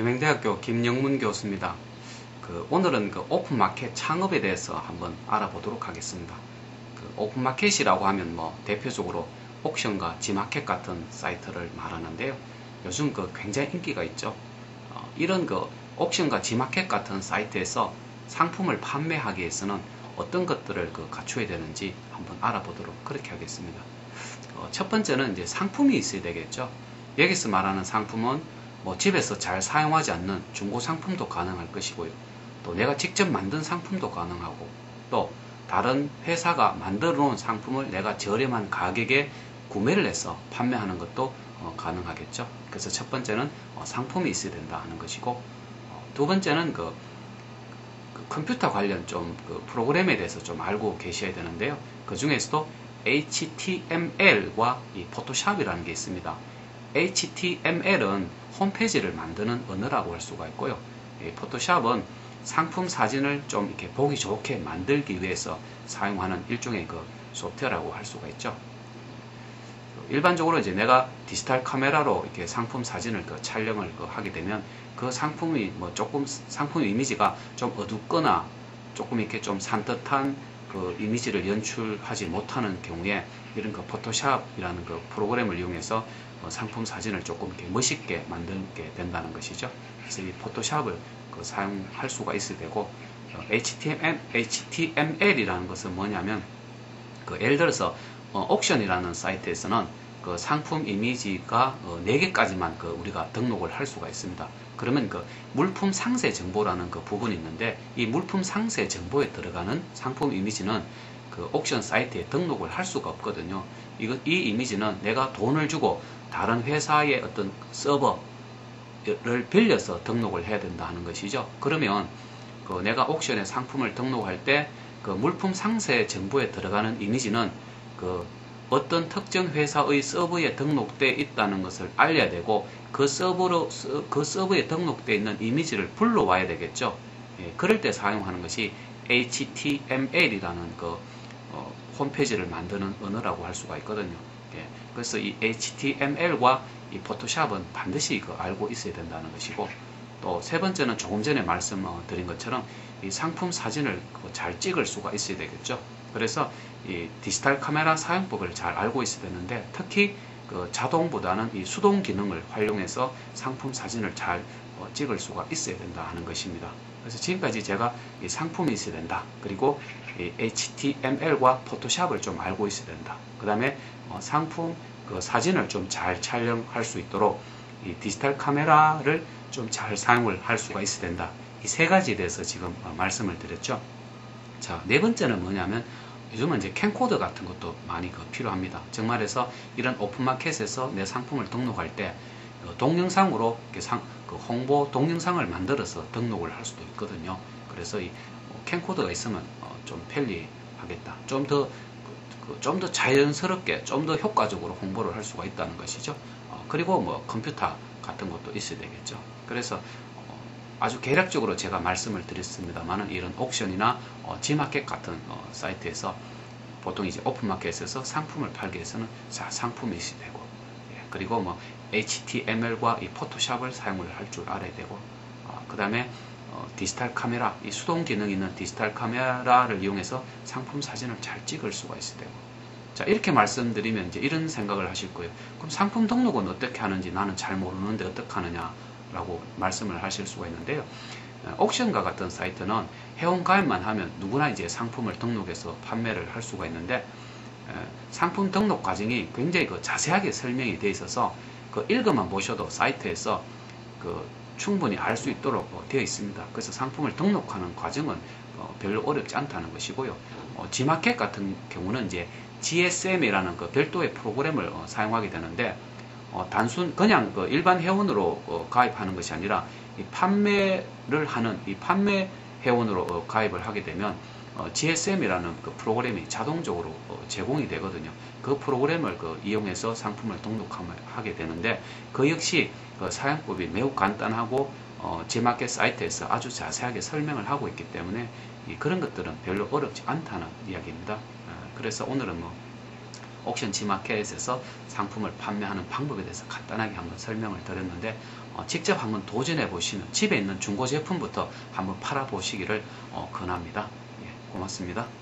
김행대학교 김영문 교수입니다. 그 오늘은 그 오픈마켓 창업에 대해서 한번 알아보도록 하겠습니다. 그 오픈마켓이라고 하면 뭐 대표적으로 옥션과 지마켓 같은 사이트를 말하는데요. 요즘 그 굉장히 인기가 있죠. 어, 이런 그 옥션과 지마켓 같은 사이트에서 상품을 판매하기 위해서는 어떤 것들을 그 갖춰야 되는지 한번 알아보도록 그렇게 하겠습니다. 어, 첫 번째는 이제 상품이 있어야 되겠죠. 여기서 말하는 상품은 뭐 집에서 잘 사용하지 않는 중고 상품도 가능할 것이고요. 또 내가 직접 만든 상품도 가능하고 또 다른 회사가 만들어 놓은 상품을 내가 저렴한 가격에 구매를 해서 판매하는 것도 어, 가능하겠죠. 그래서 첫 번째는 어, 상품이 있어야 된다 하는 것이고 어, 두 번째는 그, 그 컴퓨터 관련 좀 그 프로그램에 대해서 좀 알고 계셔야 되는데요. 그 중에서도 HTML과 이 포토샵이라는 게 있습니다. HTML은 홈페이지를 만드는 언어라고 할 수가 있고요. 포토샵은 상품 사진을 좀 이렇게 보기 좋게 만들기 위해서 사용하는 일종의 그 소프트웨어라고 할 수가 있죠. 일반적으로 이제 내가 디지털 카메라로 이렇게 상품 사진을 그 촬영을 그 하게 되면 그 상품이 뭐 조금 상품 이미지가 좀 어둡거나 조금 이렇게 좀 산뜻한 그 이미지를 연출하지 못하는 경우에 이런 그 포토샵이라는 그 프로그램을 이용해서 어 상품 사진을 조금 이렇게 멋있게 만들게 된다는 것이죠. 그래서 이 포토샵을 그 사용할 수가 있어야 되고 어 HTML, HTML이라는 것은 뭐냐면 그 예를 들어서 어 옥션이라는 사이트에서는 그 상품 이미지가 어 4개까지만 그 우리가 등록을 할 수가 있습니다. 그러면 그 물품 상세 정보라는 그 부분이 있는데 이 물품 상세 정보에 들어가는 상품 이미지는 그 옥션 사이트에 등록을 할 수가 없거든요. 이거, 이 이미지는 내가 돈을 주고 다른 회사의 어떤 서버를 빌려서 등록을 해야 된다 하는 것이죠. 그러면 그 내가 옥션에 상품을 등록할 때 그 물품 상세 정보에 들어가는 이미지는 그 어떤 특정 회사의 서버에 등록되어 있다는 것을 알려야 되고 그 서버로 그 서버에 등록되어 있는 이미지를 불러와야 되겠죠. 예, 그럴 때 사용하는 것이 HTML이라는 그 어, 홈페이지를 만드는 언어라고 할 수가 있거든요. 예, 그래서 이 HTML과 이 포토샵은 반드시 그 알고 있어야 된다는 것이고 또 세 번째는 조금 전에 말씀드린 것처럼 이 상품 사진을 그잘 찍을 수가 있어야 되겠죠. 그래서 이 디지털 카메라 사용법을 잘 알고 있어야 되는데 특히 그 자동보다는 이 수동 기능을 활용해서 상품 사진을 잘 어, 찍을 수가 있어야 된다 하는 것입니다. 그래서 지금까지 제가 이 상품이 있어야 된다. 그리고 이 HTML과 포토샵을 좀 알고 있어야 된다. 그 다음에 어, 상품 그 사진을 좀 잘 촬영할 수 있도록 이 디지털 카메라를 좀 잘 사용을 할 수가 있어야 된다. 이 세 가지에 대해서 지금 어, 말씀을 드렸죠. 자, 네 번째는 뭐냐면 요즘은 이제 캠코더 같은 것도 많이 그 필요합니다. 정말해서 이런 오픈마켓에서 내 상품을 등록할 때 어, 동영상으로 상, 그 홍보 동영상을 만들어서 등록을 할 수도 있거든요. 그래서 이 어, 캠코더가 있으면 어, 좀 편리하겠다. 좀 더 좀더 그, 그 자연스럽게 좀 더 효과적으로 홍보를 할 수가 있다는 것이죠. 그리고 뭐 컴퓨터 같은 것도 있어야 되겠죠. 그래서 아주 개략적으로 제가 말씀을 드렸습니다만은 이런 옥션이나 어, G마켓 같은 어, 사이트에서 보통 이제 오픈마켓에서 상품을 팔기 위해서는 자, 상품이 있어야 되고 예, 그리고 뭐 HTML과 이 포토샵을 사용을 할 줄 알아야 되고 어, 그 다음에 어, 디지털 카메라 이 수동 기능 있는 디지털 카메라를 이용해서 상품 사진을 잘 찍을 수가 있어야 되고 자 이렇게 말씀드리면 이제 이런 생각을 하실 거예요 그럼 상품 등록은 어떻게 하는지 나는 잘 모르는데 어떻게 하느냐 라고 말씀을 하실 수가 있는데요. 어, 옥션과 같은 사이트는 회원 가입만 하면 누구나 이제 상품을 등록해서 판매를 할 수가 있는데 어, 상품 등록 과정이 굉장히 그 자세하게 설명이 되어 있어서 그 읽어만 보셔도 사이트에서 그 충분히 알 수 있도록 어, 되어 있습니다. 그래서 상품을 등록하는 과정은 별로 어렵지 않다는 것이고요. G마켓 같은 경우는 이제 GSM이라는 그 별도의 프로그램을 사용하게 되는데 어, 단순 그냥 그 일반 회원으로 어, 가입하는 것이 아니라 이 판매를 하는 이 판매 회원으로 어, 가입을 하게 되면 어, GSM이라는 그 프로그램이 자동적으로 어, 제공이 되거든요. 그 프로그램을 그 이용해서 상품을 등록하게 되는데 그 역시 그 사용법이 매우 간단하고 어, 제마켓 사이트에서 아주 자세하게 설명을 하고 있기 때문에 그런 것들은 별로 어렵지 않다는 이야기입니다. 어, 그래서 오늘은 뭐 옥션 지마켓에서 상품을 판매하는 방법에 대해서 간단하게 한번 설명을 드렸는데 어, 어, 직접 한번 도전해 보시는 집에 있는 중고 제품부터 한번 팔아 보시기를 어, 권합니다. 예, 고맙습니다.